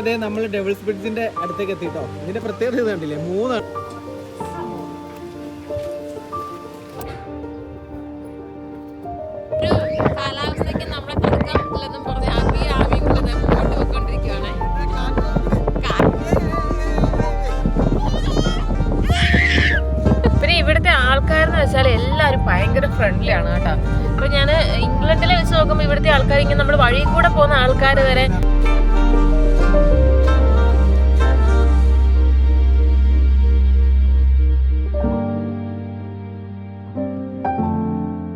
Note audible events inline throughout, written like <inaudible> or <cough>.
ദേ നമ്മൾ ഡബിൾസ് ബ്രിഡ്ജിന്റെ അടുത്തേക്ക് എത്തിട്ടോ. ഇതിന്റെ പ്രത്യേകത ഇത് കണ്ടില്ലേ? മൂന്ന്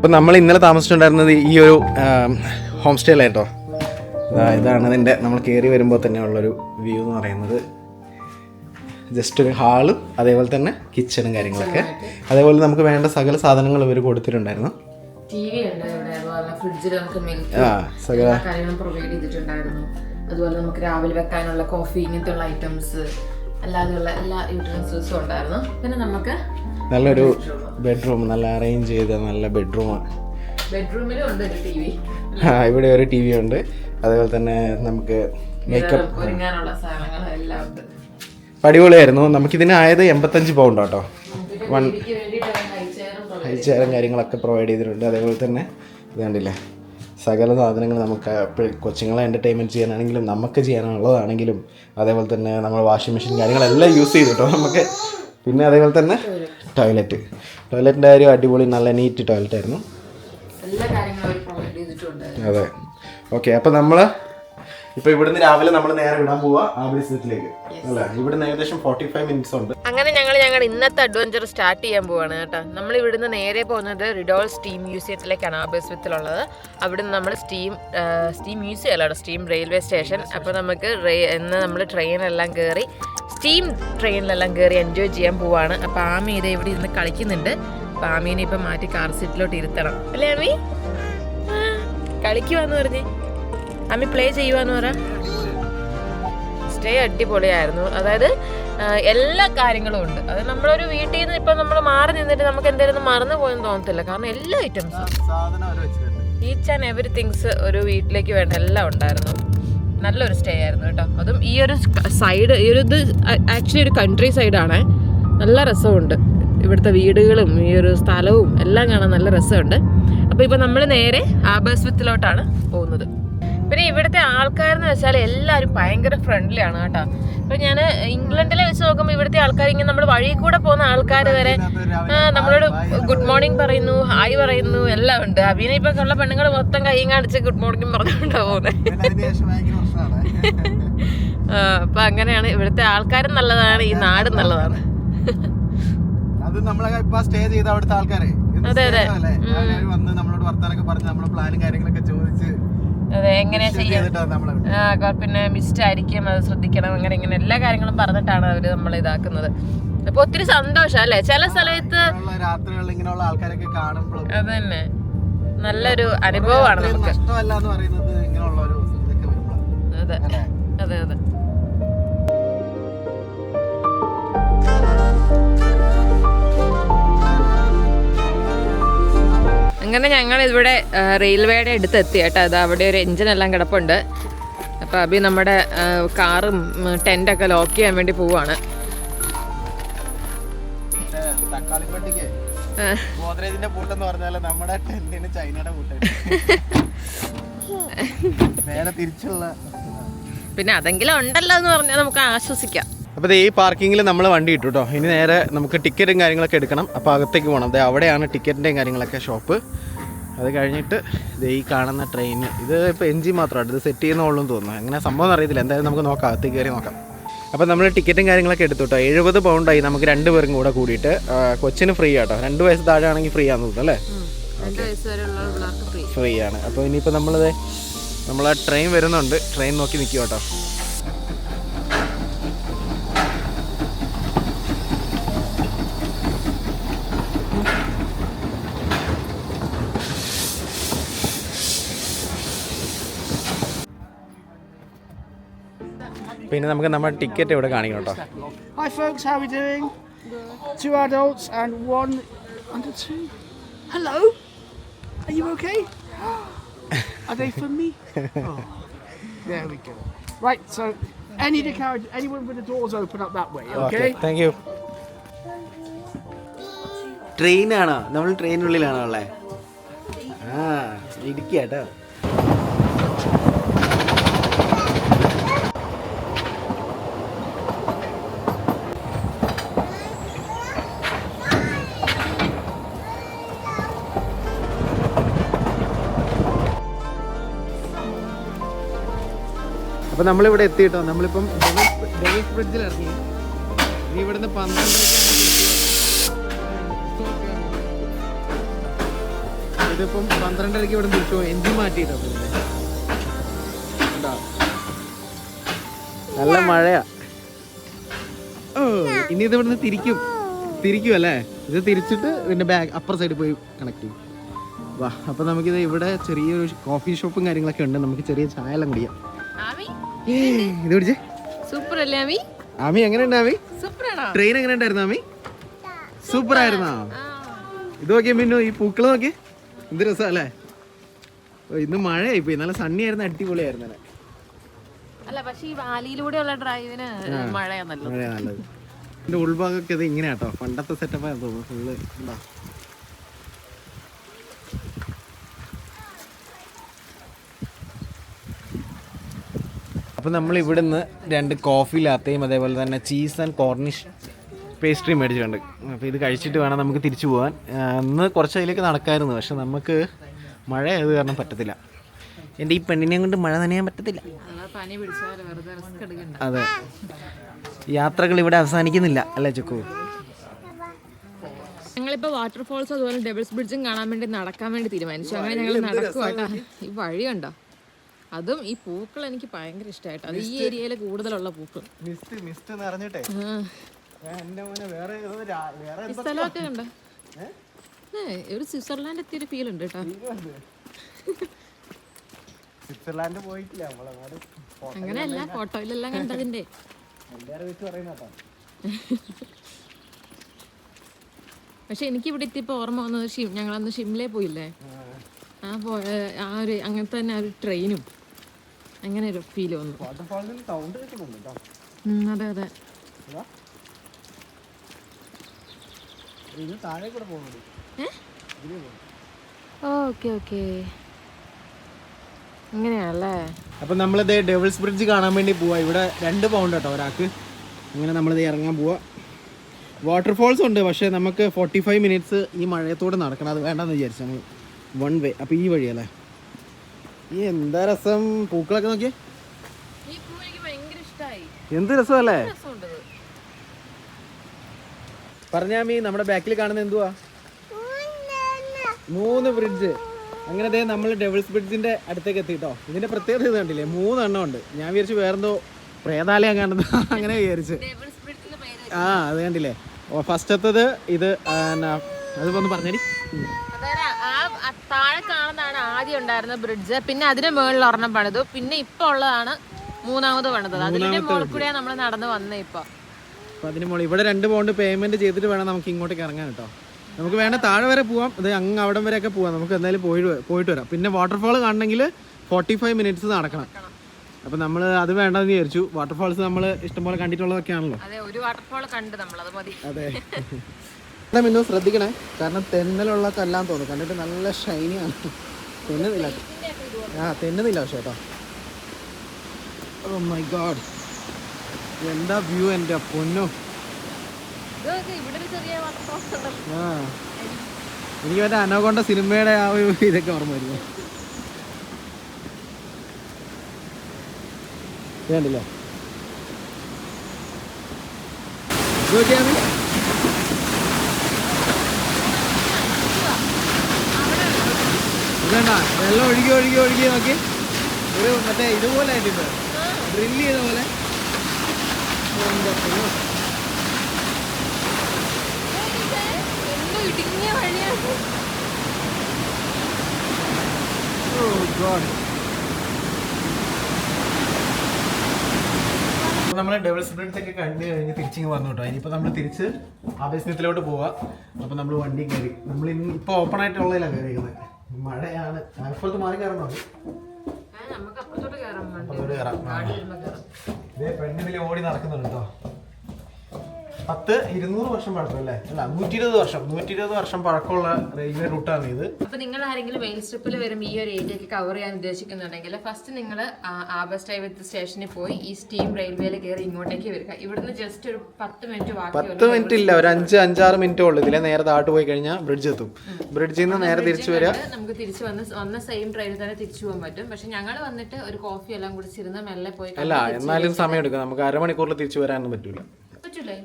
അപ്പം നമ്മൾ ഇന്നലെ താമസിച്ചിട്ടുണ്ടായിരുന്നത് ഈ ഒരു ഹോം സ്റ്റേയിലായിട്ടോ ഇതാണ് അതിന്റെ നമ്മൾ കയറി വരുമ്പോൾ തന്നെ ഉള്ളൊരു വ്യൂ എന്ന് പറയുന്നത്. ജസ്റ്റ് ഒരു ഹാളും അതേപോലെ തന്നെ കിച്ചണും കാര്യങ്ങളൊക്കെ. അതേപോലെ നമുക്ക് വേണ്ട സകല സാധനങ്ങൾ ഇവർ കൊടുത്തിട്ടുണ്ടായിരുന്നു. ആ സകല പ്രൊവൈഡ് ചെയ്തിട്ടുണ്ടായിരുന്നു. അതുപോലെ നമുക്ക് രാവിലെ വെക്കാനുള്ള കോഫി ഇങ്ങനത്തെ ഐറ്റംസ് അല്ലാതെയുള്ള എല്ലാ യൂട്ടൻസിൽസും ഉണ്ടായിരുന്നു. പിന്നെ നമുക്ക് നല്ലൊരു ബെഡ്റൂം നല്ല അറേഞ്ച് ചെയ്ത നല്ല ബെഡ്റൂമാണ് ആ ഇവിടെ ഒരു ടി വി ഉണ്ട്. അതേപോലെ തന്നെ നമുക്ക് മേക്കപ്പ് അടിപൊളിയായിരുന്നു. നമുക്കിതിന് ആയത് എൺപത്തഞ്ച് പൗണ്ട് കേട്ടോ വൺ ഹൈ ചെയറും കാര്യങ്ങളൊക്കെ പ്രൊവൈഡ് ചെയ്തിട്ടുണ്ട്. അതേപോലെ തന്നെ ഇത് കണ്ടില്ലേ? സകല സാധനങ്ങൾ നമുക്ക് കൊച്ചുങ്ങളെ എന്റർടൈൻമെന്റ് ചെയ്യാനാണെങ്കിലും നമുക്ക് ചെയ്യാനുള്ളതാണെങ്കിലും അതേപോലെ തന്നെ നമ്മൾ വാഷിംഗ് മെഷീൻ കാര്യങ്ങളെല്ലാം യൂസ് ചെയ്തു കേട്ടോ നമുക്ക്. പിന്നെ അതേപോലെ തന്നെ ടോയ്ലറ്റ് ടോയ്ലറ്റിന്റെ കാര്യം അടിപൊളി നല്ല നീറ്റ് ടോയ്ലറ്റ് ആയിരുന്നു. അതെ. ഓക്കെ അപ്പോൾ നമ്മൾ ഇപ്പോൾ ഇവിടുന്ന് രാവിലെ നമ്മൾ നേരെ വിടാൻ പോവാ അല്ലേ? ഇവിടുന്ന് ഏകദേശം ഫോർട്ടി ഫൈവ് മിനിറ്റ്സ് ഉണ്ട്. അങ്ങനെ ഞങ്ങൾ ഞങ്ങളുടെ ഇന്നത്തെ അഡ്വഞ്ചർ സ്റ്റാർട്ട് ചെയ്യാൻ പോവാണ് കേട്ടോ. നമ്മൾ ഇവിടുന്ന് നേരെ പോകുന്നത് റിഡോൾ സ്റ്റീം മ്യൂസിയത്തിലേക്കാണ് ആബേസ്വിത്തിലുള്ളത് അവിടുന്ന് നമ്മൾ സ്റ്റീം സ്റ്റീം മ്യൂസിയം അല്ല സ്റ്റീം റെയിൽവേ സ്റ്റേഷൻ അപ്പോൾ നമുക്ക് ഇന്ന് നമ്മൾ ട്രെയിനെല്ലാം കയറി സ്റ്റീം ട്രെയിനിലെല്ലാം കയറി എൻജോയ് ചെയ്യാൻ പോവാണ്. അപ്പൊ ആമി ഇത് ഇവിടെ ഇരുന്ന് കളിക്കുന്നുണ്ട്. അപ്പൊ ആമീനെ ഇപ്പം മാറ്റി കാർ സീറ്റിലോട്ട് ഇരുത്തണം. അല്ലേ ആമി? കളിക്കുവാന്ന് പറഞ്ഞു. ആമി പ്ലേ ചെയ്യുവാന്ന് പറ. സ്റ്റേ അടിപൊളിയായിരുന്നു. അതായത് എല്ലാ കാര്യങ്ങളും ഉണ്ട്. അത് നമ്മളൊരു വീട്ടിൽ നിന്ന് ഇപ്പം നമ്മൾ മാറി നിന്നിട്ട് നമുക്ക് എന്തെങ്കിലും മറന്നു പോയെന്ന് തോന്നത്തില്ല. കാരണം എല്ലാ ഐറ്റംസും ഈച്ച് ആൻഡ് എവറി തിങ്സ് ഒരു വീട്ടിലേക്ക് വേണ്ട. എല്ലാം ഉണ്ടായിരുന്നു. നല്ലൊരു സ്റ്റേ ആയിരുന്നു കേട്ടോ. അതും ഈ ഒരു സൈഡ് ഈ ഒരു ഇത് ആക്ച്വലി ഒരു കൺട്രി സൈഡാണ് നല്ല രസമുണ്ട്. ഇവിടുത്തെ വീടുകളും ഈ ഒരു സ്ഥലവും എല്ലാം കാണാൻ നല്ല രസമുണ്ട്. അപ്പോൾ ഇപ്പോൾ നമ്മൾ നേരെ ആബേസ്വിത്തിലോട്ടാണ് പോകുന്നത്. പിന്നെ ഇവിടുത്തെ ആൾക്കാരെന്ന് വെച്ചാൽ എല്ലാവരും ഭയങ്കര ഫ്രണ്ട്ലി ആണ് കേട്ടോ. ഇപ്പൊ ഞാൻ ഇംഗ്ലണ്ടിലെ വെച്ച് നോക്കുമ്പോൾ ഇവിടുത്തെ ആൾക്കാർ ഇങ്ങനെ നമ്മൾ വഴി കൂടെ പോകുന്ന ആൾക്കാർ വരെ നമ്മളോട് ഗുഡ് മോർണിംഗ് പറയുന്നു ഹായ് പറയുന്നു എല്ലാം ഉണ്ട്. അഭിനയ ഇപ്പൊ ഉള്ള പെണ്ണുങ്ങൾ മൊത്തം കൈയും കാണിച്ച് ഗുഡ് മോർണിംഗ് പറഞ്ഞുകൊണ്ടാ പോകുന്നത് അപ്പൊ അങ്ങനെയാണ് ഇവിടുത്തെ ആൾക്കാരും നല്ലതാണ് ഈ നാടും നല്ലതാണ്. അത് നമ്മളെ ഇപ്പൊ സ്റ്റേ ചെയ്ത അവിടുത്തെ ആൾക്കാരെ. അതെ, അതെ. വന്ന് നമ്മളോട് വർത്താനൊക്കെ പറഞ്ഞ് നമ്മളെ പ്ലാനും കാര്യങ്ങളൊക്കെ ചോദിച്ച് അതെ എങ്ങനെ ചെയ്യാം? പിന്നെ മിസ്റ്റ് ആയിരിക്കും അത് ശ്രദ്ധിക്കണം അങ്ങനെ ഇങ്ങനെ എല്ലാ കാര്യങ്ങളും പറഞ്ഞിട്ടാണ് അവർ നമ്മൾ ഇതാക്കുന്നത്. അപ്പൊ ഒത്തിരി സന്തോഷം അല്ലെ? ചില സ്ഥലത്ത് അത് തന്നെ നല്ലൊരു അനുഭവമാണ് നമുക്ക്. അതെ. അതെ അതെ. അങ്ങനെ ഞങ്ങൾ ഇവിടെ റെയിൽവേയുടെ അടുത്ത് എത്തി കേട്ടോ. അത് അവിടെ ഒരു എഞ്ചിൻ എല്ലാം കിടപ്പുണ്ട്. അപ്പോൾ അഭി നമ്മുടെ കാറും ടെന്റൊക്കെ ടെന്റൊക്കെ ലോക്ക് ചെയ്യാൻ വേണ്ടി പോവാണ്. തക്കാളിപ്പട്ടിക്ക് ആ, ഗോദ്രേജിന്റെ പൂട്ടെന്ന് പറഞ്ഞാൽ നമ്മുടെ ടെന്റിന് ചൈനയുടെ പൂട്ടാണ് <laughs> നേരെ തിരിച്ചുള്ള പിന്നെ അതെങ്കിലും ഉണ്ടല്ലോ എന്ന് പറഞ്ഞാൽ നമുക്ക് ആശ്വസിക്കാം. അപ്പോൾ ഈ പാർക്കിങ്ങിൽ നമ്മൾ വണ്ടി ഇട്ടു കേട്ടോ ഇനി നേരെ നമുക്ക് ടിക്കറ്റും കാര്യങ്ങളൊക്കെ എടുക്കണം. അപ്പോൾ അകത്തേക്ക് പോകണം അതെ അവിടെയാണ് ടിക്കറ്റിന്റെയും കാര്യങ്ങളൊക്കെ ഷോപ്പ്. അത് കഴിഞ്ഞിട്ട് ദേ ഈ കാണുന്ന ട്രെയിൻ ഇത് ഇപ്പോൾ എൻജിൻ മാത്രമാണ്. ഇത് സെറ്റ് ചെയ്യുന്നുള്ളൂ തോന്നുന്നു. അങ്ങനെ സംഭവം അറിയത്തില്ല. എന്തായാലും നമുക്ക് നോക്കാം. അകത്തേക്ക് കയറി നോക്കാം. അപ്പോൾ നമ്മൾ ടിക്കറ്റും കാര്യങ്ങളൊക്കെ എടുത്തു കേട്ടോ എഴുപത് പൗണ്ടായി നമുക്ക് രണ്ട് പേർക്കും കൂടെ കൂടിയിട്ട്. കൊച്ചിന് ഫ്രീ ആട്ടോ. രണ്ട് വയസ്സ് താഴെ ആണെങ്കിൽ ഫ്രീ ആണെന്ന് തോന്നുന്നു അല്ലേ? ഫ്രീ ആണ്. അപ്പോൾ ഇനിയിപ്പോൾ നമ്മളത് നമ്മളെ ട്രെയിൻ വരുന്നുണ്ട്. ട്രെയിൻ നോക്കി നിൽക്കുക കേട്ടോ പിന്നെ നമുക്ക് നമ്മുടെ ടിക്കറ്റ് ഇവിടെ കാണിക്കണം കേട്ടോ Hi folks, how are we doing? Two adults and one under two. Hello? Are you okay? Are they for me? Oh. There we go. Right, so Any of the carriage, anyone with the doors open up that way, okay? Thank you ട്രെയിനാണോ നമ്മൾ ട്രെയിനുള്ളിലാണോ ഉള്ളത് ആ ഇരിക്കാട്ടോ അപ്പോൾ നമ്മളിവിടെ എത്തിയിട്ടോ? നമ്മളിപ്പം Davis ബ്രിഡ്ജിൽ ഇറങ്ങി. ഇനി ഇവിടുന്ന് പോകുന്നത്. ഇതിപ്പം പന്ത്രണ്ടരക്ക് ഇവിടെ തിരിച്ചു പോകും എൻജിൻ മാറ്റിയിട്ടോ? നല്ല മഴയാ. ഓ ഇനി ഇത് ഇവിടുന്ന് തിരിക്കും. തിരിക്കും അല്ലേ? ഇത് തിരിച്ചിട്ട് പിന്നെ ബാഗ് അപ്പർ സൈഡിൽ പോയി കണക്ട് ചെയ്യും. വാ അപ്പോൾ നമുക്കിത് ഇവിടെ ചെറിയൊരു കോഫി ഷോപ്പും കാര്യങ്ങളൊക്കെ ഉണ്ട്. നമുക്ക് ചെറിയ ചായ എല്ലാം കുടിക്കാം. ഇത് പിടിച്ചേ. സൂപ്പർ അല്ലേ ആമി? ആമി എങ്ങനെയുണ്ട് ആമി? ട്രെയിൻ എങ്ങനെ ഉണ്ടായിരുന്നു ആമി? സൂപ്പർ ആയിരുന്നോ ഇത് നോക്കിയാ മിന്നു ഈ പൂക്കൾ നോക്കി എന്ത് രസമല്ലേ ഇന്ന് മഴയായി പോയി. നല്ല സണ്ണി ആയിരുന്നു അടിപൊളിയായിരുന്നു അല്ല? പക്ഷേ ഈ വാലിയിലൂടെയുള്ള ഡ്രൈവിന് മഴയാ നല്ലത്. ഉൾഭാഗമൊക്കെ ഇത് ഇങ്ങനെയാട്ടോ. പണ്ടത്തെ സെറ്റപ്പ് ആയിരുന്നു. തോന്നുന്നു ഫുള്ള് എന്താ അപ്പം നമ്മൾ ഇവിടുന്ന് രണ്ട് കോഫി ലാത്തയും അതേപോലെ തന്നെ ചീസ് ആൻഡ് കോർണിഷ് പേസ്ട്രി മേടിച്ചിട്ടുണ്ട്. അപ്പോൾ ഇത് കഴിച്ചിട്ട് വേണം നമുക്ക് തിരിച്ചു പോകാൻ ഇന്ന് കുറച്ച് അതിലേക്ക് നടക്കായിരുന്നു പക്ഷെ നമുക്ക് മഴ ആയത് കാരണം പറ്റത്തില്ല. എന്റെ ഈ പെണ്ണിനെയും കൊണ്ട് മഴ നനയാൻ പറ്റത്തില്ല. അതാ പനി പിടിച്ചാൽ വെറുതെ റിസ്ക് എടുക്കണ്ട. അതെ. യാത്രകൾ ഇവിടെ അവസാനിക്കുന്നില്ല അല്ലേ ചുക്കു? ഞങ്ങളിപ്പോ വാട്ടർഫോൾസ് അതുപോലെ ഡബിൾസ് ബ്രിഡ്ജും കാണാൻ വേണ്ടി നടക്കാൻ വേണ്ടി തീരുമാനിച്ചു. അങ്ങനെ ഞങ്ങൾ നടക്കുവാട്ടാ ഈ വഴി കണ്ടോ? അതും ഈ പൂക്കൾ എനിക്ക് ഭയങ്കര ഇഷ്ടമായിട്ടാണ് അത് ഈ ഏരിയയിൽ കൂടുതലുള്ള പൂക്കൾ. മിസ്റ്റ് മിസ്റ്റ് എന്ന് എന്റെ മോനെ വേറെ ഏതോ രാ- വേറെ ഈ സ്ഥലമൊക്കെ കണ്ടോ? ഏ? ഒരു സ്വിറ്റ്സർലാൻഡ് എത്തിയൊരു ഫീൽ ഉണ്ട് കേട്ടോ. സ്വിറ്റ്സർലാൻഡ് പോയിട്ടില്ല നമ്മളങ്ങോട്ട് അങ്ങനെയല്ല ഫോട്ടോയിലെല്ലാം കണ്ടതിന്റെ. എല്ലാവരും വെച്ച് പറയുന്ന കേട്ടോ. പക്ഷെ എനിക്ക് ഇവിടെ എത്തിയപ്പോൾ ഓർമ്മ വന്നത് ഷിം ഞങ്ങളന്ന് ഷിംലേ പോയില്ലേ? ആ. പോയ ആ ഒരു അങ്ങനത്തെ തന്നെ ആ ഒരു ട്രെയിനും അങ്ങനെ ഒരു ഫീൽ വന്നു അതെ അതെ. Okay okay. അങ്ങനെയാണല്ലേ? അപ്പം നമ്മളിത് ഡെവിൾസ് ബ്രിഡ്ജ് കാണാൻ വേണ്ടി പോവാ. ഇവിടെ രണ്ട് പൗണ്ട് കേട്ടോ ഒരാൾക്ക്. അങ്ങനെ നമ്മളിത് ഇറങ്ങാൻ പോവാ. വാട്ടർഫോൾസ് ഉണ്ട് പക്ഷേ നമുക്ക് ഫോർട്ടി ഫൈവ് മിനിറ്റ്സ് ഈ മഴയത്തോടെ നടക്കണം. അത് വേണ്ടെന്ന് വിചാരിച്ചു നമ്മൾ വൺ വേ അപ്പോൾ ഈ വഴിയല്ലേ? ഈ എന്താ രസം? പൂക്കളൊക്കെ നോക്കിയേ. എന്ത് രസമല്ലേ? രസമുണ്ട് ഇത്. പറഞ്ഞാ മീ നമ്മുടെ ബാക്കിൽ കാണുന്ന എന്തുവാ? മൂന്ന് ബ്രിഡ്ജ് അങ്ങനെ അതേ നമ്മൾ ഡെവിൾസ് ബ്രിഡ്ജിന്റെ അടുത്തേക്ക് എത്തിട്ടോ ഇതിന്റെ പ്രത്യേകത ഇത് കണ്ടില്ലേ? മൂന്നെണ്ണം ഉണ്ട്. ഞാൻ വിചാരിച്ചു വേറെന്തോ പ്രേതാലയം കണ്ടത് <laughs> അങ്ങനെ വിചാരിച്ച്. ആ അത് കണ്ടില്ലേ? ഫസ്റ്റത്തത് ഇത് ആ, എന്നാ, അത് ഒന്ന് പറഞ്ഞേടി താഴെ കാണുന്നതാണ് ആദ്യം ഉണ്ടായിരുന്ന ബ്രിഡ്ജ് പിന്നെ അതിന് മുകളിൽ ഒരെണ്ണം പണിതു. പിന്നെ ഇപ്പൊ ഉള്ളതാണ് മൂന്നാമത് പണിതത്. അതിന്റെ മുകളിൽ കൂടെ നമ്മൾ നടന്നു വന്നേ ഇപ്പൊ. അതിന് മുകളിൽ ഇവിടെ രണ്ട് പൗണ്ട് പേയ്മെന്റ് ചെയ്തിട്ട് വേണം നമുക്ക് ഇങ്ങോട്ടേക്ക് ഇറങ്ങാൻ കേട്ടോ. നമുക്ക് വേണ്ട താഴെ വരെ പോവാം. ഇത് അങ്ങ് വരെ ഒക്കെ പോവാം. നമുക്ക് എന്തായാലും പോയി പോയിട്ട് വരാം. പിന്നെ വാട്ടർഫാൾ കാണണമെങ്കിൽ ഫോർട്ടി ഫൈവ് മിനിറ്റ്സ് നടക്കണം. അപ്പൊ നമ്മൾ അത് വേണ്ടെന്ന് വിചാരിച്ചു. വാട്ടർഫാൾസ് നമ്മൾ ഇഷ്ടംപോലെ കണ്ടിട്ടുള്ളതൊക്കെയാണല്ലോ. അതെ ഒരു വാട്ടർഫാൾ കണ്ട് നമ്മൾ അത് മതി. അതെ. <laughs> മിന്നു ശ്രദ്ധിക്കണേ. കാരണം തെന്നലുള്ള കല്ലാന്ന് തോന്നുന്നു. കണ്ടിട്ട് നല്ല ഷൈനി ആണ്. തെന്നുന്നില്ല ആ തെന്നുന്നില്ല പക്ഷേ കേട്ടോ. ഓ മൈ ഗോഡ് എന്താ വ്യൂ എന്റെ പൊന്നു. ആ. എനിക്ക് മറ്റേ അനോകൊണ്ട സിനിമയുടെ ആ ഒരു ഇതൊക്കെ ഓർമ്മ വരുന്നു. വേണ്ടില്ലേ കണ്ടില്ലേ കണ്ട വെള്ളം ഒഴുകി ഒഴുകി ഒഴുകി നോക്കി. ഒരു മറ്റേ ഇതുപോലെ ആയിട്ടുണ്ട് ഡ്രില്ല് ചെയ്ത പോലെ. Oh God. നമ്മൾ ഒക്കെ കണ്ടു കഴിഞ്ഞ് തിരിച്ചിങ്ങ് വന്നു കേട്ടോ. ഇനിയിപ്പോൾ നമ്മൾ തിരിച്ച് ആവേശത്തിലോട്ട് പോവാ. അപ്പോൾ നമ്മൾ വണ്ടി കയറി. നമ്മൾ ഇന്ന് ഇപ്പോൾ ഓപ്പൺ ആയിട്ടുള്ളതിലാണ് കയറിയിരിക്കുന്നത് മഴയാണ്. അപ്പുറത്ത് മാറി കയറണോ? അപ്പുറത്തോട്ട് കയറാം. ഇതേ ഫ്രണ്ടിൽ ഓടി നടക്കുന്നുണ്ട് കേട്ടോ പത്ത് ഇരുന്നൂറ് വർഷം പഴക്കം അല്ലേ? അല്ല നൂറ്റി ഇരുപത് വർഷം. നൂറ്റി ഇരുപത് വർഷം പഴക്കമുള്ള റെയിൽവേ റൂട്ടാണ് ഇത്. അപ്പൊ നിങ്ങൾ ആരെങ്കിലും വെയിൽ സ്ട്രിപ്പിൽ വരും ഈ ഒരു ഏരിയ ഒക്കെ കവർ ചെയ്യാൻ ഉദ്ദേശിക്കുന്നുണ്ടെങ്കിൽ ഫസ്റ്റ് നിങ്ങൾ ആബസ്റ്റൈ വിത്ത് സ്റ്റേഷനിൽ പോയി ഈ സ്റ്റീം റെയിൽവേയിൽ കയറി ഇങ്ങോട്ടേക്ക് വരിക. ഇവിടുന്ന് ജസ്റ്റ് ഒരു പത്ത് മിനിറ്റ് പത്ത് മിനിറ്റ് ഇല്ല. ഒരു അഞ്ച് അഞ്ചാറ് മിനിറ്റ് ഉള്ളൂ. ഇതിലെ നേരെ താട്ട് പോയി കഴിഞ്ഞാൽ ബ്രിഡ്ജ് എത്തും. ബ്രിഡ്ജിൽ നിന്ന് നേരെ തിരിച്ചു വരിക നമുക്ക് തിരിച്ചു വന്ന് വന്ന സെയിം ട്രെയിനിൽ തന്നെ തിരിച്ചു പോകാൻ പറ്റും. പക്ഷെ ഞങ്ങൾ വന്നിട്ട് ഒരു കോഫി എല്ലാം കുടിച്ചിരുന്ന് മെല്ലെ പോയി അല്ല എന്നാലും സമയം എടുക്കും. നമുക്ക് അരമണിക്കൂറിൽ തിരിച്ചു വരാനൊന്നും പറ്റൂലേ.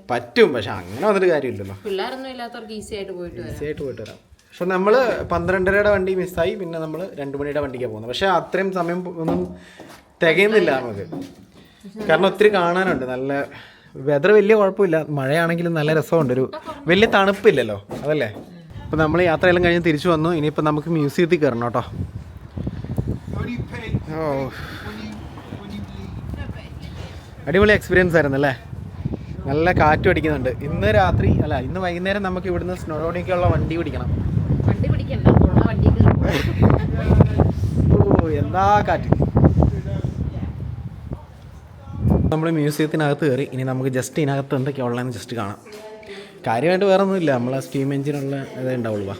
പറ്റും പക്ഷെ അങ്ങനെ വന്നിട്ട് കാര്യമില്ലല്ലോ. പിള്ളേരൊന്നും ഇല്ലാത്തവർക്ക് ഈസി ആയിട്ട് പോയിട്ട് വരാം. ഈസി ആയിട്ട് പോയിട്ട് വരാം. പക്ഷെ നമ്മൾ പന്ത്രണ്ടരയുടെ വണ്ടി മിസ്സായി പിന്നെ നമ്മൾ രണ്ട് മണിയുടെ വണ്ടിക്കാണ് പോകുന്നത്. പക്ഷെ അത്രയും സമയം ഒന്നും തികയുന്നില്ല നമുക്ക്. കാരണം ഒത്തിരി കാണാനുണ്ട്. നല്ല വെതർ വലിയ കുഴപ്പമില്ല. മഴയാണെങ്കിലും നല്ല രസമുണ്ട്. ഒരു വലിയ തണുപ്പില്ലല്ലോ. അതല്ലേ? അപ്പോൾ നമ്മൾ യാത്രയെല്ലാം കഴിഞ്ഞ് തിരിച്ചു വന്നു. ഇനിയിപ്പോൾ നമുക്ക് മ്യൂസിയത്തിൽ കയറണം കേട്ടോ. ഓ. അടിപൊളി എക്സ്പീരിയൻസ് ആയിരുന്നു അല്ലേ? നല്ല കാറ്റും അടിക്കുന്നുണ്ട് ഇന്ന് രാത്രി അല്ല ഇന്ന് വൈകുന്നേരം നമുക്ക് ഇവിടുന്ന് വണ്ടി പിടിക്കണം. വണ്ടി പിടിക്കണ്ട വണ്ടി വണ്ടിക്ക് ഓ എന്താ കാറ്റ്? നമ്മൾ മ്യൂസിയത്തിനകത്ത് കയറി ഇനി നമുക്ക് ജസ്റ്റ് ഇതിനകത്ത് എന്തൊക്കെയാ ഉള്ളതെന്ന് ജസ്റ്റ് കാണാം. കാര്യമായിട്ട് വേറെ ഒന്നുമില്ല നമ്മളെ സ്റ്റീം എഞ്ചിനുള്ള ഇതേ ഉണ്ടാവുള്ളൂ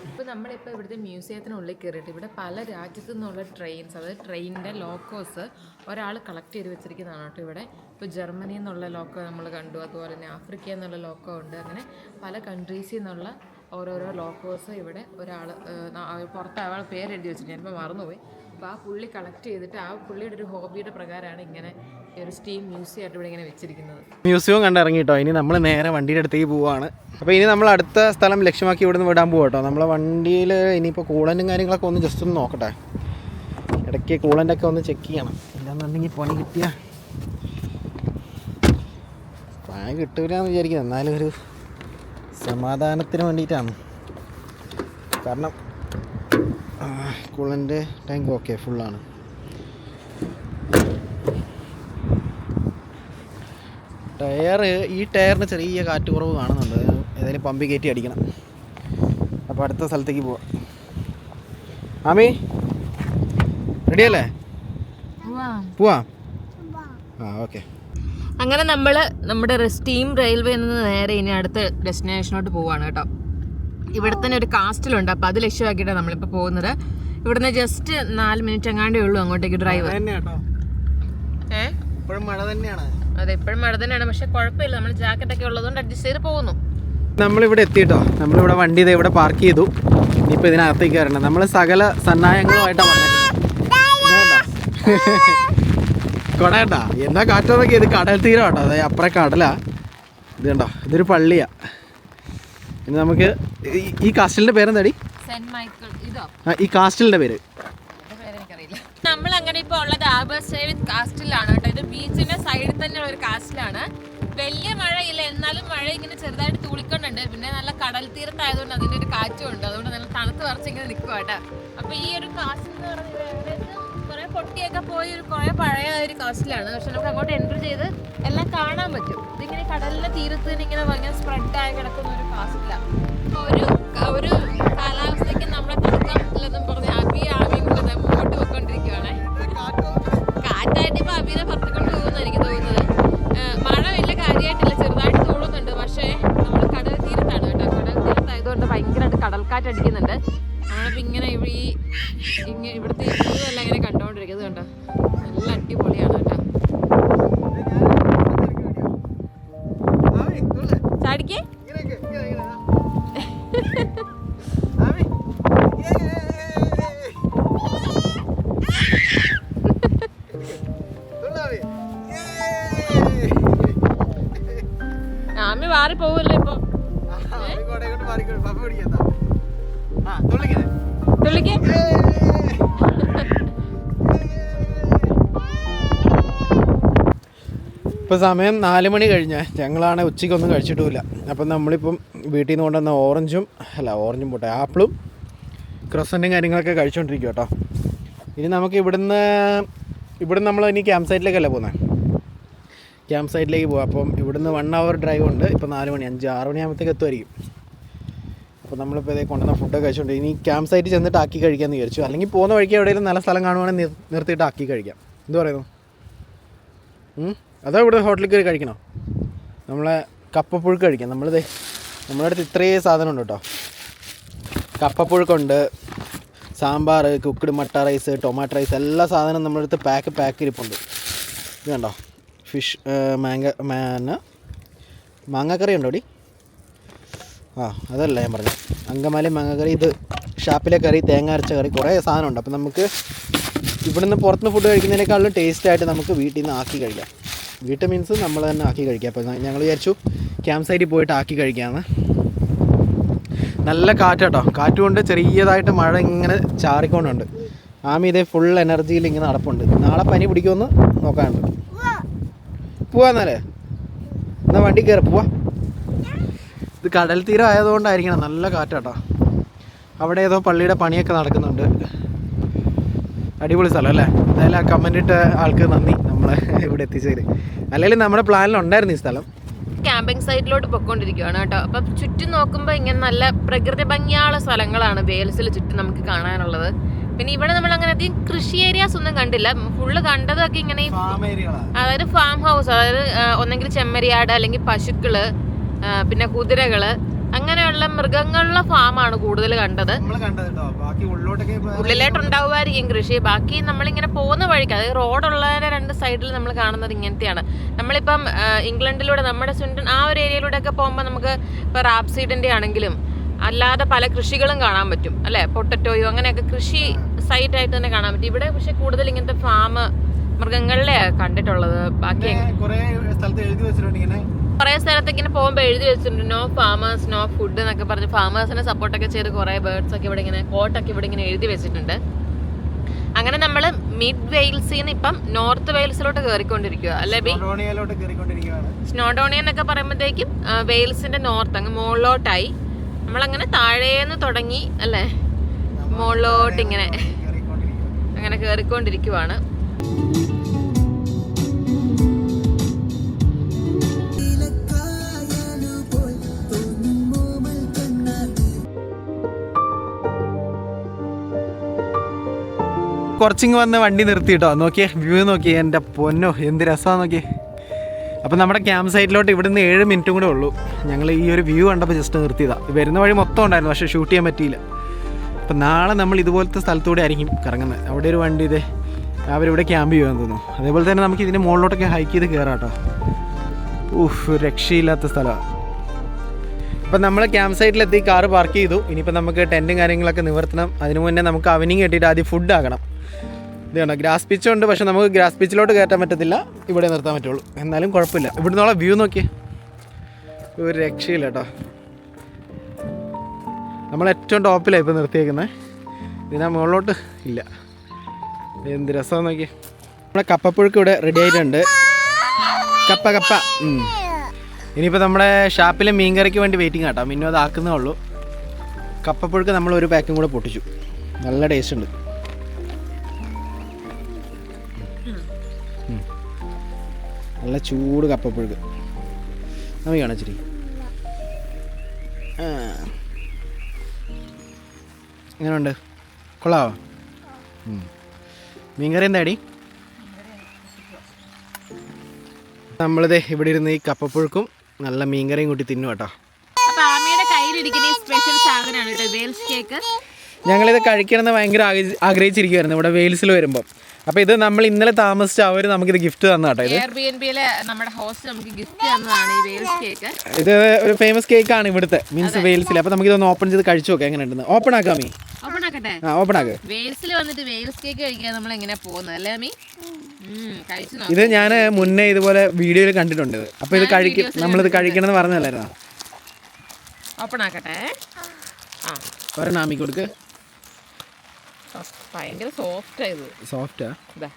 ഇവിടുത്തെ മ്യൂസിയത്തിനുള്ളിൽ കയറിയിട്ട് ഇവിടെ പല രാജ്യത്തു നിന്നുള്ള ട്രെയിൻസ് അതായത് ട്രെയിനിന്റെ ലോക്കോസ് ഒരാൾ കളക്ട് ചെയ്ത് വെച്ചിരിക്കുന്നതാണ് കേട്ടോ ഇവിടെ. ഇപ്പോൾ ജർമ്മനിയിൽ നിന്നുള്ള ലോക്കോ നമ്മൾ കണ്ടു അതുപോലെ തന്നെ ആഫ്രിക്കയിൽ നിന്നുള്ള ലോക്കോ ഉണ്ട് അങ്ങനെ പല കൺട്രീസിൽ നിന്നുള്ള ഓരോരോ ലോക്കോസ് ഇവിടെ ഒരാൾ പുറത്ത് അയാൾ പേര് എഴുതി വെച്ചിട്ട് ഞാനിപ്പോൾ മറന്നുപോയി. അപ്പോൾ ആ പുള്ളി കളക്ട് ചെയ്തിട്ട് ആ പുള്ളിയുടെ ഒരു ഹോബിയുടെ പ്രകാരമാണ് ഇങ്ങനെ ഈ സ്റ്റീം മ്യൂസിയം ഇവിടെ ഇങ്ങനെ വെച്ചിരിക്കുന്നത്. മ്യൂസിയം കണ്ടിറങ്ങി കേട്ടോ ഇനി നമ്മൾ നേരെ വണ്ടിയുടെ അടുത്തേക്ക് പോവാണ്. അപ്പോൾ ഇനി നമ്മൾ അടുത്ത സ്ഥലം ലക്ഷ്യമാക്കി ഇവിടുന്ന് വിടാൻ പോകട്ടോ കേട്ടോ നമ്മളെ വണ്ടിയിൽ ഇനിയിപ്പോൾ കൂളനും കാര്യങ്ങളൊക്കെ ഒന്ന് ജസ്റ്റ് ഒന്ന് നോക്കട്ടെ. ഇടയ്ക്ക് കൂളന്റൊക്കെ ഒന്ന് ചെക്ക് ചെയ്യണം. ഇല്ലാന്നുണ്ടെങ്കിൽ പണി കിട്ടിയ. പണി കിട്ടൂല എന്ന് വിചാരിക്കുന്നത് എന്നാലും ഒരു സമാധാനത്തിന് വേണ്ടിയിട്ടാണ്. കാരണം കൂളന്റെ ടാങ്ക് ഓക്കെ ഫുള്ളാണ് ടയർ ഈ ടയറിന് ചെറിയ കാറ്റ് കുറവ് കാണുന്നുണ്ട്. ഏതായാലും പമ്പി കയറ്റി അടിക്കണം. അപ്പോൾ അടുത്ത സ്ഥലത്തേക്ക് പോവാം. ആമി റെഡിയല്ലേ പോവാം. ആ ഓക്കെ അങ്ങനെ നമ്മൾ നമ്മുടെ സ്റ്റീം റെയിൽവേ നിന്ന് നേരെ ഇനി അടുത്ത ഡെസ്റ്റിനേഷനോട്ട് പോവാണ് കേട്ടോ. ഇവിടെ തന്നെ ഒരു കാസ്റ്റിലുണ്ട് അപ്പോൾ അത് ലക്ഷ്യമാക്കിയിട്ടാണ് നമ്മളിപ്പോൾ പോകുന്നത്. ഇവിടുന്ന് ജസ്റ്റ് നാല് മിനിറ്റ് എങ്ങാണ്ടേ ഉള്ളൂ അങ്ങോട്ടേക്ക് ഡ്രൈവ് ഏ? ഇപ്പോഴും മഴ തന്നെയാണ്. അതെ ഇപ്പോഴും മഴ തന്നെയാണ്. പക്ഷെ കുഴപ്പമില്ല. നമ്മൾ ജാക്കറ്റ് ഒക്കെ ഉള്ളതുകൊണ്ട് അഡ്ജസ്റ്റ് ചെയ്ത് പോകുന്നു. നമ്മളിവിടെ എത്തിയിട്ടോ നമ്മളിവിടെ വണ്ടി ഇതേ ഇവിടെ പാർക്ക് ചെയ്തു. ഇനിയിപ്പോൾ ഇതിനകത്തേക്ക് വരണം. നമ്മൾ സകല സന്നാഹങ്ങളുമായിട്ടാണ് വന്നേക്കുന്നത്. കൊടയണ്ട എന്നാ കാറ്റോന്നൊക്കെ ഇത് കടൽ തീരം കേട്ടോ. അതായത് അപ്പുറം കടലാ. ഇത് കണ്ടോ? ഇതൊരു പള്ളിയാ. ഇനി നമുക്ക് ഈ- കാസ്റ്റലിന്റെ കാസ്റ്റലിന്റെ പേരെന്താടി? സെന്റ് മൈക്കിൾ ഇതോ? ഈ കാസ്റ്റലിന്റെ പേര്. നമ്മൾ അങ്ങനെ ഇപ്പോൾ ഉള്ളത് വിത്ത് കാസ്റ്റിലാണ് കേട്ടോ. ഇത് ബീച്ചിന്റെ സൈഡിൽ തന്നെ ഒരു കാസ്റ്റിലാണ് വലിയ മഴയില്ല എന്നാലും മഴ ഇങ്ങനെ ചെറുതായിട്ട് തൂളിക്കൊണ്ടുണ്ട്. പിന്നെ നല്ല കടൽ തീരത്തായതുകൊണ്ട് അതിന്റെ ഒരു കാറ്റും ഉണ്ട് അതുകൊണ്ട് നല്ല തണുത്ത് കുറച്ച് ഇങ്ങനെ നിൽക്കുക കേട്ടോ. അപ്പൊ ഈ ഒരു കാസ്റ്റിൽ എന്ന് ഏകദേശം കുറെ പൊട്ടിയൊക്കെ പോയി ഒരു കുറെ പഴയ ഒരു കാസ്റ്റിലാണ് പക്ഷെ നമുക്ക് അങ്ങോട്ട് എൻട്രി ചെയ്ത് എല്ലാം കാണാൻ പറ്റും. ഇതിങ്ങനെ കടലിന്റെ തീരത്ത് തന്നെ ഇങ്ങനെ ഭയങ്കര സ്പ്രെഡ് ആയി കിടക്കുന്ന ഒരു കാസ്റ്റിലാണ് ഒരു ഒരു കാലാവസ്ഥയ്ക്ക് നമ്മളെ ആവിയും കൂടെ പോയിക്കൊണ്ടിരിക്കുകയാണ് കാറ്റായിട്ട് ഇപ്പൊ അബീനെ പറത്തിക്കൊണ്ട് പോകുന്ന എനിക്ക് തോന്നുന്നത്. മഴ വലിയ കാര്യമായിട്ടില്ല. ചെറുതായിട്ട് തോന്നുന്നുണ്ട് പക്ഷേ നമ്മൾ കടൽ തീരത്താണ് കേട്ടോ. കടൽ തീരത്തായതുകൊണ്ട് ഭയങ്കരമായിട്ട് കടൽക്കാറ്റ് അടിക്കുന്നുണ്ട്. മാറി പോവല്ലേ ഇപ്പൊ ഇപ്പൊ ഇപ്പോൾ സമയം നാല് മണി കഴിഞ്ഞ്. ഞങ്ങളാണ് ഉച്ചയ്ക്കൊന്നും കഴിച്ചിട്ടില്ല അപ്പം നമ്മളിപ്പം വീട്ടിൽ നിന്ന് കൊണ്ടുവന്ന ഓറഞ്ചും അല്ല ഓറഞ്ചും പോട്ടെ ആപ്പിളും ക്രസന്റും കാര്യങ്ങളൊക്കെ കഴിച്ചുകൊണ്ടിരിക്കും കേട്ടോ ഇനി നമുക്ക് ഇവിടുന്ന് ഇവിടുന്ന് നമ്മൾ ഇനി ക്യാമ്പ് സൈറ്റിലേക്കല്ല പോകുന്നത് ക്യാമ്പ് സൈറ്റിലേക്ക് പോകാം അപ്പം ഇവിടുന്ന് വൺ അവർ ഡ്രൈവ് ഉണ്ട്. ഇപ്പോൾ നാല് മണി അഞ്ച് ആറ് മണിയാകുമ്പോഴത്തേക്ക് എത്തുമായിരിക്കും. അപ്പോൾ നമ്മളിപ്പോൾ ഇതേ കൊണ്ടുവന്ന ഫുഡൊക്കെ കഴിച്ചുകൊണ്ട് ഇനി ക്യാമ്പ് സൈറ്റിൽ ചെന്നിട്ട് ആക്കി കഴിക്കാമെന്ന് വിചാരിച്ചു. അല്ലെങ്കിൽ പോകുന്ന വഴിക്ക് എവിടെയെങ്കിലും നല്ല സ്ഥലം കാണുവാണെങ്കിൽ നിർ- നിർത്തിയിട്ട് ആക്കി കഴിക്കാം. എന്ത് പറയുന്നു? അതോ ഇവിടെ ഹോട്ടലിൽ കയറി കഴിക്കണോ? നമ്മളെ കപ്പപ്പുഴുക്ക് കഴിക്കാം. നമ്മളിത് നമ്മുടെ അടുത്ത് ഇത്രയും സാധനം ഉണ്ട് കേട്ടോ. കപ്പപ്പുഴുക്കുണ്ട് sambar cooked matta rice tomato rice എല്ലാ സാധനവും നമ്മുടെ അടുത്ത് പാക്ക് പാക്ക് ഇരിപ്പുണ്ട്. ഇത് കണ്ടോ? ഫിഷ് മാങ്ങ മാന മാങ്ങാക്കറി ഉണ്ടോ ഡി ആ അതല്ല ഞാൻ പറഞ്ഞു. അങ്കമാലി മാങ്ങാക്കറി ഇത് ഷാപ്പിലെ കറി തേങ്ങ അരച്ച കറി കുറേ സാധനമുണ്ട്. അപ്പോൾ നമുക്ക് ഇവിടുന്ന് പുറത്തുനിന്ന് ഫുഡ് കഴിക്കുന്നതിനേക്കാളും ടേസ്റ്റ് ആയിട്ട് നമുക്ക് വീട്ടിൽ നിന്ന് ആക്കി കഴിക്കാം. വീട്ടിൽ മീൻസ് നമ്മൾ തന്നെ ആക്കി കഴിക്കാം. അപ്പോൾ ഞങ്ങൾ വിചാരിച്ചു ക്യാമ്പ് സൈറ്റിൽ പോയിട്ട് ആക്കി കഴിക്കാമെന്ന് നല്ല കാറ്റാട്ടോ കാറ്റ് കൊണ്ട് ചെറിയതായിട്ട് മഴ ഇങ്ങനെ ചാറിക്കൊണ്ടുണ്ട്. ആമി ഇതേ ഫുൾ എനർജിയിൽ ഇങ്ങനെ നടപ്പുണ്ട്. നാളെ പനി പിടിക്കുമെന്ന് നോക്കാനുണ്ട്. പോവാന്നാലേ എന്നാ വണ്ടി കയറി പോവാ. ഇത് കടൽ തീരം ആയതുകൊണ്ടായിരിക്കണം നല്ല കാറ്റാട്ടോ. അവിടെ ഏതോ പള്ളിയുടെ പണിയൊക്കെ നടക്കുന്നുണ്ട്. അടിപൊളി സ്ഥലം അല്ലേ? എന്തായാലും ആ കമന്റ് ഇട്ട ആൾക്ക് നന്ദി. നമ്മളെ ഇവിടെ എത്തിച്ചേര്. അല്ലെങ്കിൽ നമ്മുടെ പ്ലാനിലുണ്ടായിരുന്നു ഈ സ്ഥലം. ക്യാമ്പിംഗ് സൈറ്റിലോട്ട് പൊക്കോണ്ടിരിക്കുകയാണ് കേട്ടോ. അപ്പം ചുറ്റും നോക്കുമ്പോൾ ഇങ്ങനെ നല്ല പ്രകൃതി ഭംഗിയുള്ള സ്ഥലങ്ങളാണ് വേൽസിൽ ചുറ്റും നമുക്ക് കാണാനുള്ളത്. പിന്നെ ഇവിടെ നമ്മൾ അങ്ങനെ അധികം കൃഷി ഏരിയാസ് ഒന്നും കണ്ടില്ല. ഫുള്ള് കണ്ടതൊക്കെ ഇങ്ങനെ അതായത് ഫാം ഹൗസ് അതായത് ഒന്നെങ്കിൽ ചെമ്മരിയാട് അല്ലെങ്കിൽ പശുക്കൾ പിന്നെ കുതിരകൾ അങ്ങനെയുള്ള ഫാം ആണ് കൂടുതൽ കണ്ടത്. ഉള്ളിലോട്ടുണ്ടാവുമായിരിക്കും കൃഷി. ബാക്കി നമ്മളിങ്ങനെ പോകുന്ന വഴിക്ക് അതായത് റോഡുള്ളതിന്റെ രണ്ട് സൈഡിൽ നമ്മൾ കാണുന്നത് ഇങ്ങനത്തെയാണ്. നമ്മളിപ്പം ഇംഗ്ലണ്ടിലൂടെ നമ്മുടെ സുണ്ടൻ ആ ഒരു ഏരിയയിലൂടെ ഒക്കെ പോകുമ്പോൾ നമുക്ക് ഇപ്പൊ റാപ്സീഡിന്റെ ആണെങ്കിലും അല്ലാതെ പല കൃഷികളും കാണാൻ പറ്റും അല്ലെ? പൊട്ടറ്റോയോ അങ്ങനെയൊക്കെ കൃഷി സൈറ്റ് ആയിട്ട് തന്നെ കാണാൻ പറ്റും. ഇവിടെ പക്ഷെ കൂടുതൽ ഇങ്ങനത്തെ ഫാം മൃഗങ്ങളിലെ കണ്ടിട്ടുള്ളത്. ബാക്കി കുറേ സ്ഥലത്ത് എഴുതി വെച്ചിട്ടുണ്ട് ഇങ്ങനെ. പോകുമ്പോൾ എഴുതി വെച്ചിട്ടുണ്ട്. നോ ഫാമേഴ്സ് നോ ഫുഡ് എന്നൊക്കെ പറഞ്ഞ് ഫാമേഴ്സിനെ സപ്പോർട്ടൊക്കെ ചെയ്ത് കുറെ ബേർഡ്സ് ഒക്കെ ഇവിടെ ഇങ്ങനെ കോട്ടൊക്കെ ഇവിടെ ഇങ്ങനെ എഴുതി വെച്ചിട്ടുണ്ട്. അങ്ങനെ നമ്മൾ മിഡ് വെയിൽസിൽ നിന്ന് ഇപ്പം നോർത്ത് വെയിൽസിലോട്ട് കയറിക്കൊണ്ടിരിക്കുക അല്ലേ ബി? സ്നോഡോണിയ എന്നൊക്കെ പറയുമ്പോഴത്തേക്കും വെയിൽസിന്റെ നോർത്ത് അങ്ങ് മുകളിലോട്ടായി നമ്മളങ്ങനെ താഴേന്ന് തുടങ്ങി അല്ലേ? മുകളിലോട്ട് ഇങ്ങനെ. അങ്ങനെ കയറിക്കൊണ്ടിരിക്കുവാണ് കുറച്ചിങ് വന്ന് വണ്ടി നിർത്തിയിട്ടോ നോക്കിയേ വ്യൂ നോക്കിയേ എന്റെ പൊന്നോ എന്ത് രസമാണ് നോക്കിയേ. അപ്പം നമ്മുടെ ക്യാമ്പ് സൈറ്റിലോട്ട് ഇവിടുന്ന് ഏഴ് മിനിറ്റും കൂടെ ഉള്ളൂ. ഞങ്ങൾ ഈ ഒരു വ്യൂ കണ്ടപ്പോൾ ജസ്റ്റ് നിർത്തിയതാണ് വരുന്ന വഴി മൊത്തം ഉണ്ടായിരുന്നു പക്ഷേ ഷൂട്ട് ചെയ്യാൻ പറ്റിയില്ല. അപ്പം നാളെ നമ്മൾ ഇതുപോലത്തെ സ്ഥലത്തൂടെ ആയിരിക്കും കറങ്ങുന്നത് അവിടെ ഒരു വണ്ടി ഇതേ അവരിവിടെ ക്യാമ്പ് ചെയ്യുമെന്ന് തോന്നുന്നു. അതേപോലെ തന്നെ നമുക്ക് ഇതിന്റെ മുകളിലോട്ടൊക്കെ ഹൈക്ക് ചെയ്ത് കയറാം കേട്ടോ. ഊഫ് രക്ഷയില്ലാത്ത സ്ഥലമാണ് ഇപ്പം നമ്മൾ ക്യാമ്പ് സൈറ്റിലെത്തി കാറ് പാർക്ക് ചെയ്തു. ഇനിയിപ്പോൾ നമുക്ക് ടെന്റും കാര്യങ്ങളൊക്കെ നിവർത്തണം. അതിന് മുന്നേ നമുക്ക് അവനിങ് കെട്ടിയിട്ട് ആദ്യം ഫുഡ് ആക്കണം. ഇതാണ് ഗ്രാസ് പിച്ച് ഉണ്ട് പക്ഷെ നമുക്ക് ഗ്രാസ് പിച്ചിലോട്ട് കയറ്റാൻ പറ്റത്തില്ല. ഇവിടെ നിർത്താൻ പറ്റുള്ളൂ. എന്നാലും കുഴപ്പമില്ല. ഇവിടുന്നുള്ള വ്യൂ നോക്കിയേ. ഒരു രക്ഷയില്ല കേട്ടോ. നമ്മൾ ഏറ്റവും ടോപ്പിലാണ് ഇപ്പോൾ നിർത്തിയേക്കുന്നത് ഇതിനാ മുകളിലോട്ട് ഇല്ല. എന്ത് രസമാണ് നോക്കി നമ്മുടെ കപ്പപ്പുഴുക്ക് ഇവിടെ റെഡി ആയിട്ടുണ്ട്. കപ്പ കപ്പ. ഇനിയിപ്പോൾ നമ്മുടെ ഷാപ്പിലെ മീൻകറിക്ക് വേണ്ടി വെയിറ്റിംഗ് ആട്ടോ. മിന്നു അത് ആക്കുന്നേ ഉള്ളൂ. കപ്പപ്പുഴുക്ക് നമ്മൾ ഒരു പാക്കും കൂടെ പൊട്ടിച്ചു. നല്ല ടേസ്റ്റ് ഉണ്ട്. നല്ല ചൂട് കപ്പപ്പുഴുക്ക്. നമുക്ക് കാണാം ഇച്ചിരി. ആ. എങ്ങനെയുണ്ട് കൊള്ളാവോ. മീൻകറി എന്താടി? നമ്മളിത് ഇവിടെ ഇരുന്ന് ഈ കപ്പപ്പുഴുക്കും നല്ല മീൻകറിയും കൂട്ടി തിന്നു കേട്ടോ. ഞങ്ങളിത് കഴിക്കണമെന്ന് ഭയങ്കര ആഗ്ര- ആഗ്രഹിച്ചിരിക്കുവായിരുന്നു ഇവിടെ വെയിൽസിൽ വരുമ്പോൾ അപ്പോൾ ഇത് നമ്മൾ ഇന്നലെ താമസിച്ച അവർ നമുക്കിത് ഗിഫ്റ്റ് തന്ന കേട്ടോ ഇത്. ഒരു ഫേമസ് നമ്മുടെ ഹോസ്റ്റ് നമുക്ക് ഗിഫ്റ്റ് തന്നതാണ് ഈ കേക്ക് ഇത് ഒരു ഫേമസ് കേക്കാണ് ഇവിടുത്തെ മീൻസ് വെയിൽസിൽ അപ്പോൾ നമുക്കിതൊന്ന് ഓപ്പൺ ചെയ്ത് കഴിച്ചു നോക്കാം എങ്ങനെ ഉണ്ടെന്ന് ഓപ്പൺ ആക്കാം മീ. ഓപ്പൺ ആക്കട്ടെ? ആ ഓപ്പൺ ആക്ക്. വെയിൽസിൽ വന്നിട്ട് വെയിൽസ് കേക്ക് കഴിക്കാൻ നമ്മൾ പോകുന്നത് അല്ലേ ഇത് ഞാൻ മുന്നേ ഇതുപോലെ വീഡിയോയിൽ കണ്ടിട്ടുണ്ട്. ഇത്. അപ്പോൾ ഇത് കഴിക്കും നമ്മളിത് കഴിക്കണമെന്ന് പറഞ്ഞല്ലായിരുന്നോ ഓപ്പൺ ആക്കട്ടെ. ആ. ഒരെണ്ണം ആമി കൊടുക്ക്. ഭയങ്കര സോഫ്റ്റ് ആയത് സോഫ്റ്റാ ഇതാ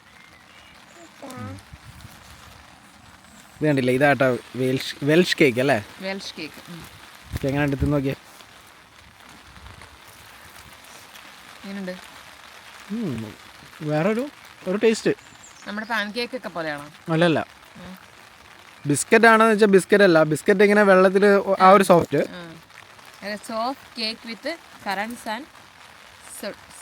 ഇത് കണ്ടില്ലേ? ഇതാട്ടോ വെൽഷ് വെൽഷ് കേക്ക് അല്ലേ? വെൽഷ് കേക്ക് എങ്ങനെ എടുത്ത് നോക്കിയേ? എങ്ങനെയുണ്ട്. വേറൊരു ഒരു ടേസ്റ്റ് നമ്മുടെ പാൻ കേക്ക് ഒക്കെ പോലെയാണോ? അല്ലല്ല. ബിസ്ക്കറ്റ് ആണെന്ന് വെച്ചാൽ ബിസ്ക്കറ്റ് അല്ല. ബിസ്ക്കറ്റ് ഇങ്ങനെ വെള്ളത്തിൽ ആ ഒരു soft soft cake with currants and sultanas sultanas എന്താ ആമി കഴിച്ചാ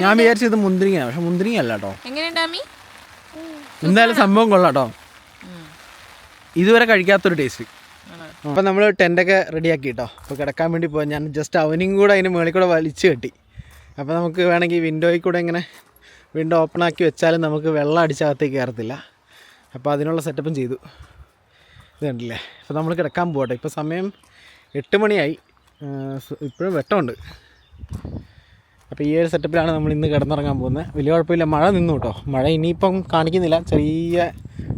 ഞാൻ വിചാരിച്ചത് മുന്തിരിങ്ങ പക്ഷെ മുന്തിരിങ്ങ അല്ല കേട്ടോ എന്തായാലും സംഭവം കൊള്ളാം കേട്ടോ. ഇതുവരെ കഴിക്കാത്തൊരു ടേസ്റ്റ്. അപ്പം നമ്മൾ ടെന്റൊക്കെ റെഡിയാക്കി കേട്ടോ. അപ്പോൾ കിടക്കാൻ വേണ്ടി പോയി ഞാൻ ജസ്റ്റ് അവനും കൂടെ അതിന് മേളിൽ കൂടെ വലിച്ചു കെട്ടി. അപ്പോൾ നമുക്ക് വേണമെങ്കിൽ വിൻഡോയിൽ കൂടെ ഇങ്ങനെ വിൻഡോ ഓപ്പൺ ആക്കി വെച്ചാലും നമുക്ക് വെള്ളം അടിച്ചകത്തേക്ക് കയറത്തില്ല. അപ്പോൾ അതിനുള്ള സെറ്റപ്പും ചെയ്തു. ഇത് കണ്ടില്ലേ അപ്പോൾ നമ്മൾ കിടക്കാൻ പോകട്ടെ. ഇപ്പോൾ സമയം എട്ട് മണിയായി. ഇപ്പോഴും വെട്ടമുണ്ട്. അപ്പോൾ ഈ ഒരു സെറ്റപ്പിലാണ് നമ്മൾ ഇന്ന് കിടന്നിറങ്ങാൻ പോകുന്നത്. വലിയ കുഴപ്പമില്ല. മഴ നിന്നു കേട്ടോ. മഴ ഇനിയിപ്പം കാണിക്കുന്നില്ല. ചെറിയ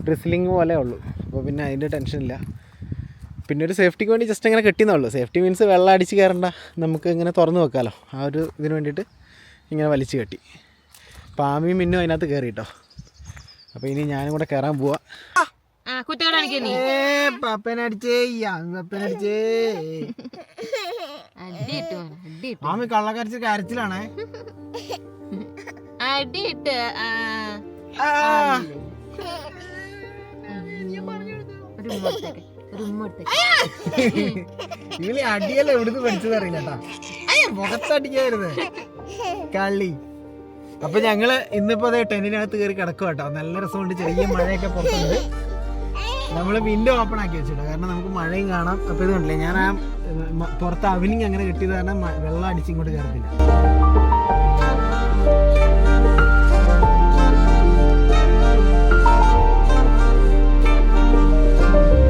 ഡ്രിസ്ലിംഗ് പോലെ ഉള്ളൂ. അപ്പോൾ പിന്നെ അതിന്റെ ടെൻഷനില്ല പിന്നെ ഒരു സേഫ്റ്റിക്ക് വേണ്ടി ജസ്റ്റ് ഇങ്ങനെ കെട്ടിയെന്നുള്ളൂ സേഫ്റ്റി മീൻസ് വെള്ളം അടിച്ച് കയറണ്ട. നമുക്ക് ഇങ്ങനെ തുറന്ന് വെക്കാമല്ലോ ആ ഒരു ഇതിന് വേണ്ടിയിട്ട് ഇങ്ങനെ വലിച്ചു കെട്ടി. പാമിയും മിന്നും അതിനകത്ത് കയറി കേട്ടോ. അപ്പോൾ ഇനി ഞാനും കൂടെ കയറാൻ പോവാ. പപ്പനടിച്ചേ പപ്പനടിച്ചേ. ആമി കള്ളക്കരച്ച് കരച്ചിലാണേ. അടിയിട്ട് ഇവളി അടിയല്ല ഇവിടുന്ന് പഠിച്ചത് അറിയില്ല മുഖത്തടിക്കായിരുന്നേ. കള്ളി. അപ്പൊ ഞങ്ങൾ ഇന്നിപ്പോ അതെ ടെന്റിനകത്ത് കയറി കിടക്കുക കേട്ടോ. നല്ല രസമുണ്ട് ചെറിയ മഴയൊക്കെ പുറത്തുണ്ട്. നമ്മൾ വിൻഡോ ഓപ്പൺ ആക്കി വെച്ചിട്ടോ കാരണം നമുക്ക് മഴയും കാണാം. അപ്പൊ ഇത് കണ്ടില്ലേ ഞാൻ ആ പുറത്ത് അവനിങ് അങ്ങനെ കിട്ടിയത് കാരണം വെള്ളം അടിച്ചിങ്ങോട്ട് കയറത്തില്ല